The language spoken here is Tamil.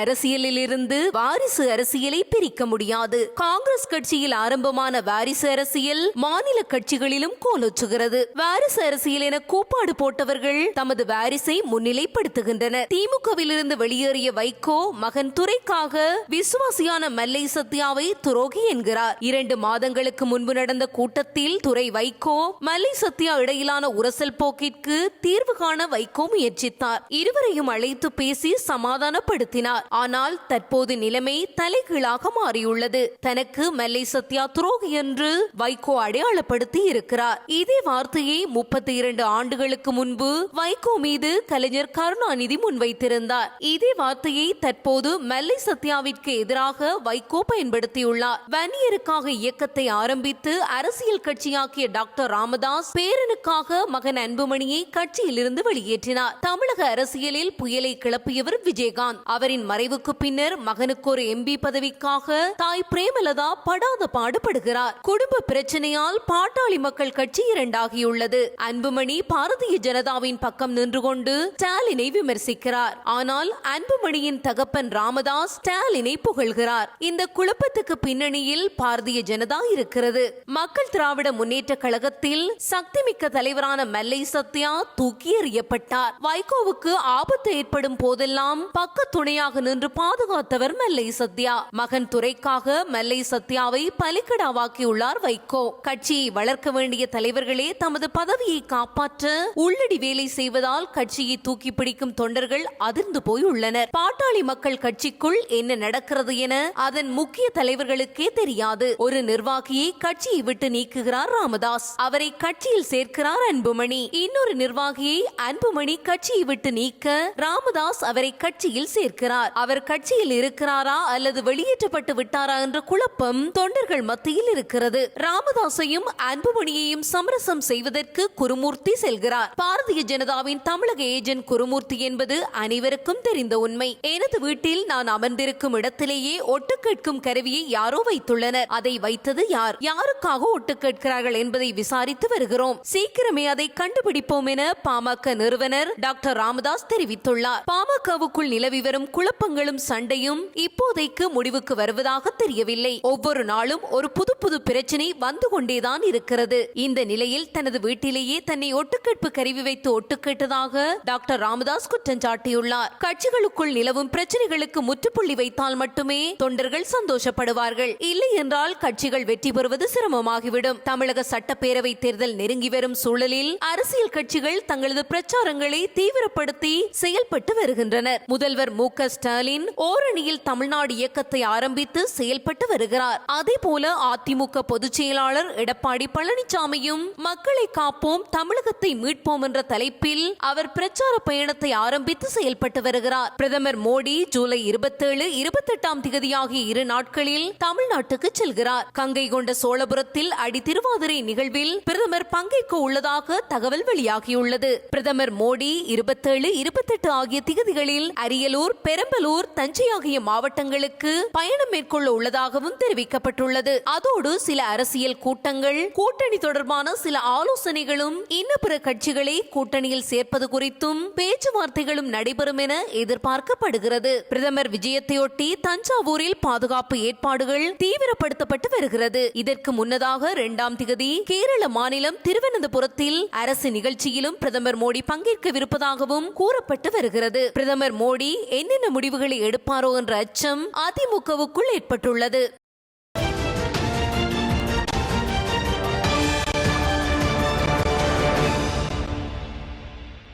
அரசியலில் இருந்து வாரிசு அரசியலை பிரிக்க முடியாது. காங்கிரஸ் கட்சியில் ஆரம்பமான வாரிசு அரசியல் மாநில கட்சிகளிலும் கோலொச்சுகிறது. வாரிசு அரசியல் என கூப்பாடு போட்டவர்கள் தமது வாரிசை முன்னிலைப்படுத்துகின்றனர். திமுகவிலிருந்து வெளியேறிய வைகோ மகன் துறைக்காக விசுவாசியான மல்லை சத்யாவை துரோகி என்கிறார். இரண்டு மாதங்களுக்கு முன்பு நடந்த கூட்டத்தில் துறை வைகோ மல்லை சத்யா இடையிலான உரசல் போக்கிற்கு தீர்வு காண வைகோ முயற்சித்தார். இருவரையும் அழைத்து பேசி சமாதானப்படுத்தினார். ஆனால் தற்போது நிலைமை தலைகீழாக மாறியுள்ளது. தனக்கு மல்லை சத்யா துரோகி என்று வைகோ அடையாளப்படுத்தி இருக்கிறார். இதே வார்த்தையை முப்பத்தி இரண்டு ஆண்டுகளுக்கு முன்பு வைகோ மீது கலைஞர் கருணாநிதி முன்வைத்திருந்தார். இதே வார்த்தையை தற்போது மல்லை சத்யாவிற்கு எதிராக வைகோ பயன்படுத்தியுள்ளார். வன்னியருக்காக இயக்கத்தை ஆரம்பித்து அரசியல் கட்சியாக்கிய டாக்டர் ராமதாஸ் பேரனுக்காக மகன் அன்புமணியை கட்சியிலிருந்து வெளியேற்றினார். தமிழக அரசியலில் புயலை கிளப்பியவர் விஜயகாந்த். அவரின் மறைவுக்கு பின்னர் மகனுக்கு ஒரு எம்பி பதவிக்காக தாய் பிரேமலதா படாத பாடுபடுகிறார். குடும்ப பிரச்சனையால் பாட்டாளி மக்கள் கட்சி இரண்டாகியுள்ளது. அன்புமணி பாரதிய ஜனதாவின் பக்கம் நின்று கொண்டு ஸ்டாலினை விமர்சிக்கிறார். ஆனால் அன்புமணியின் தகப்பன் ராமதாஸ் ஸ்டாலினை புகழ்கிறார். இந்த குழப்பத்துக்கு பின்னணியில் பாரதிய ஜனதா இருக்கிறது. மக்கள் திராவிட முன்னேற்ற கழகத்தில் சக்திமிக்க தலைவரான மல்லை சத்யா தூக்கி எறியப்பட்டார். வைகோவுக்கு ஆபத்து ஏற்படும் போதெல்லாம் பக்க துணையாக நின்று பாதுகாத்தவர் மல்லை சத்யா மகன் துரைக்காக மல்லை சத்யாவை பலிக்கடாவாக்கியுள்ளார் வைகோ. கட்சியை வளர்க்க வேண்டிய தலைவர்களே தமது பதவியை காப்பாற்ற உள்ளடி வேலை செய்வதால் கட்சியை தூக்கி பிடிக்கும் தொண்டர்கள் அதிர்ந்து போய் உள்ளனர் பாட்டாளி மக்கள் கட்சிக்குள் என்ன நடக்கிறது என அதன் முக்கிய தலைவர்களுக்கே தெரியாது. ஒரு நிர்வாகியை கட்சியை விட்டு நீக்குகிறார் ராமதாஸ். அவரை கட்சியில் சேர்க்கிறார் அன்புமணி. இன்னொரு நிர்வாகியை அன்புமணி கட்சியை விட்டு நீக்க ராமதாஸ் அவரை கட்சியில் சேர்க்கிறார். அவர் கட்சியில் இருக்கிறாரா அல்லது வெளியேற்றப்பட்டு விட்டாரா என்ற குழப்பம் தொண்டர்கள் மத்தியில் இருக்கிறது. ராமதாஸையும் அன்புமணியையும் சமரசம் செய்வதற்கு குருமூர்த்தி செல்கிறார். பாரதிய ஜனதாவின் தமிழக ஏஜென்ட் குருமூர்த்தி என்பது அனைவருக்கும் தெரிந்த உண்மை. எனது வீட்டில் நான் அமர்ந்திருக்கும் இடத்திலேயே ஒட்டு கேட்கும் கருவியை யாரோ வைத்துள்ளனர். அதை வைத்தது யார்? யாருக்காக ஒட்டு கேட்கிறார்கள் என்பதை விசாரித்து வருகிறோம். சீக்கிரமே அதை கண்டுபிடிப்போம் என பாமக நிறுவனர் டாக்டர் ராமதாஸ் தெரிவித்துள்ளார். பாமகவுக்குள் நிலவி வரும் குழப்பங்களும் சண்டையும் இப்போதைக்கு முடிவுக்கு வருவதாக தெரியவில்லை. ஒவ்வொரு நாளும் ஒரு புது புது பிரச்சனை வந்து கொண்டேதான் இருக்கிறது. இந்த நிலையில் தனது வீட்டிலேயே தன்னை ஒட்டுக்கேட்பு கருவி வைத்து ஒட்டுக்கேட்டதாக டாக்டர் ராமதாஸ் குற்றம் சாட்டியுள்ளார். கட்சிகளுக்குள் நிலவும் பிரச்சனைகளுக்கு முற்றுப்புள்ளி வைத்தால் மட்டுமே தொண்டர்கள் சந்தோஷப்படுவார்கள். இல்லை என்றால் கட்சிகள் வெற்றி பெறுவது சிரமமாகிவிடும். தமிழக சட்டப்பேரவை தேர்தல் நெருங்கி வரும் சூழலில் அரசியல் கட்சிகள் தங்களது பிரச்சாரங்களை தீவிரப்படுத்தி செயல்பட்டு வருகின்றனர். முதல்வர் மு க ஸ்டாலின் ஓரணியில் தமிழ்நாடு இயக்கத்தை ஆரம்பித்து செயல்பட்டு வருகிறார். அதே போல அதிமுக பொதுச் செயலாளர் எடப்பாடி பழனிசாமியும் மக்களை காப்போம் தமிழகத்தை மீட்போம் என்ற தலைப்பில் அவர் பிரச்சார பயணத்தை ஆரம்பித்து செயல்பட்டு வருகிறார். பிரதமர் மோடி ஜூலை இருபத்தேழு இருபத்தெட்டாம் திகதி ஆகிய இரு நாட்களில் தமிழ்நாட்டுக்கு செல்கிறார். கங்கை கொண்ட சோழபுரத்தில் அடி திருவாதிரை நிகழ்வில் பிரதமர் பங்கேற்க உள்ளதாக தகவல் வெளியாகியுள்ளது. பிரதமர் மோடி இருபத்தேழு இருபத்தெட்டு ஆகிய திகதிகளில் அரியலூர் பெரம்பலூர் தஞ்சை ஆகிய மாவட்டங்களுக்கு பயணம் மேற்கொள்ள உள்ளதாகவும் தெரிவிக்கப்பட்டுள்ளது. அதோடு சில அரசியல் கூட்டங்கள் கூட்டணி தொடர்பான சில ஆலோசனைகளும் இன்ன பிற கட்சிகளை கூட்டணியில் சேர்ப்பது குறித்தும் பேச்சுவார்த்தைகளும் நடைபெறும் என எதிர்பார்க்கப்படுகிறது. பிரதமர் விஜயத்தையொட்டி தஞ்சாவூரில் பாதுகாப்பு ஏற்பாடுகள் தீவிரப்படுத்தப்பட்டு வருகிறது. இதற்கு முன்னதாக இரண்டாம் திகதி கேரள மாநிலம் திருவனந்தபுரத்தில் அரசு நிகழ்ச்சியிலும் பிரதமர் மோடி பங்கேற்கவிருப்பதாகவும் கூறப்பட்டு வருகிறது. பிரதமர் மோடி என்னென்ன முடிவுகளை எடுப்பாரோ என்ற அச்சம் அதிமுகவுக்குள் ஏற்பட்டுள்ளது.